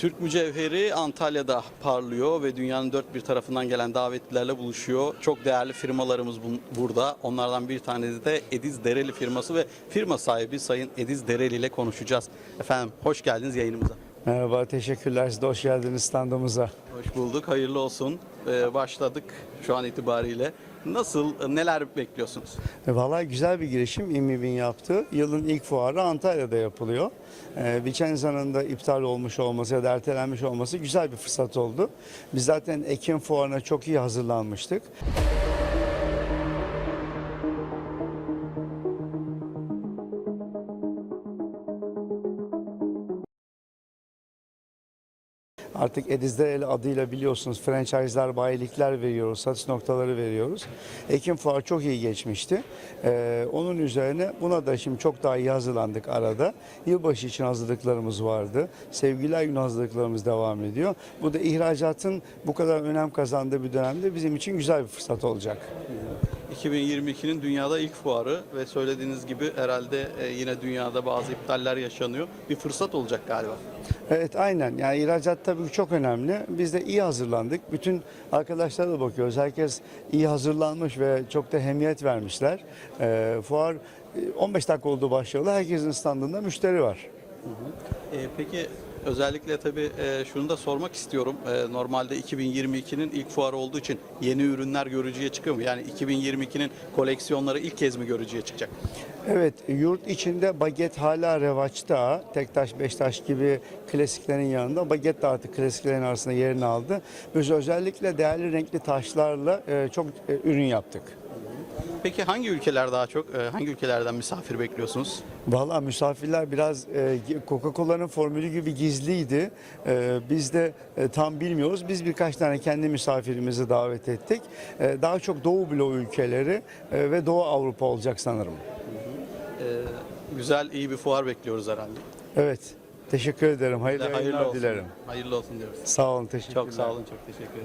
Türk mücevheri Antalya'da parlıyor ve dünyanın dört bir tarafından gelen davetlilerle buluşuyor. Çok değerli firmalarımız burada. Onlardan bir tanesi de Ediz Dereli firması ve firma sahibi Sayın Ediz Dereli ile konuşacağız. Efendim hoş geldiniz yayınımıza. Merhaba, teşekkürler. Siz de hoş geldiniz standımıza. Hoş bulduk, hayırlı olsun. Ee, başladık şu an itibariyle. Nasıl, neler bekliyorsunuz? E, Vallahi güzel bir girişim İMİB'in yaptığı. Yılın ilk fuarı Antalya'da yapılıyor. E, Vicenza'nın iptal olmuş olması ya da ertelenmiş olması güzel bir fırsat oldu. Biz zaten Ekim fuarına çok iyi hazırlanmıştık. Artık Edizdereli adıyla biliyorsunuz franchise'lar, bayilikler veriyoruz, satış noktaları veriyoruz. Ekim fuarı çok iyi geçmişti. Ee, onun üzerine buna da şimdi çok daha iyi hazırlandık arada. Yılbaşı için hazırlıklarımız vardı. Sevgiler günü hazırlıklarımız devam ediyor. Bu da ihracatın bu kadar önem kazandığı bir dönemde bizim için güzel bir fırsat olacak. 2022'nin dünyada ilk fuarı ve söylediğiniz gibi herhalde e, yine dünyada bazı iptaller yaşanıyor. Bir fırsat olacak galiba. Evet aynen yani ihracat tabii ki çok önemli. Biz de iyi hazırlandık. Bütün arkadaşlara da bakıyoruz. Herkes iyi hazırlanmış ve çok da hemiyet vermişler. Ee, fuar e, 15 dakika oldu başlayalı. Herkesin standında müşteri var. E, peki özellikle tabii e, şunu da sormak istiyorum. E, normalde 2022'nin ilk fuarı olduğu için yeni ürünler görücüye çıkıyor mu? Yani 2022'nin koleksiyonları ilk kez mi görücüye çıkacak? Evet, yurt içinde baget hala revaçta. Tektaş, Beştaş gibi klasiklerin yanında baget de artık klasiklerin arasında yerini aldı. Biz özellikle değerli renkli taşlarla e, çok e, ürün yaptık. Peki hangi ülkeler daha çok, e, hangi ülkelerden misafir bekliyorsunuz? Valla misafirler biraz e, Coca-Cola'nın formülü gibi gizliydi. E, biz de e, tam bilmiyoruz. Biz birkaç tane kendi misafirimizi davet ettik. E, daha çok Doğu bloğu ülkeleri e, ve Doğu Avrupa olacak sanırım. E, güzel, iyi bir fuar bekliyoruz herhalde. Evet. Teşekkür ederim. Hayırlı, Hayırlı yayınlar olsun. dilerim. Hayırlı olsun diyoruz. Sağ olun. Teşekkürler. Çok sağ olun, çok teşekkür ederim.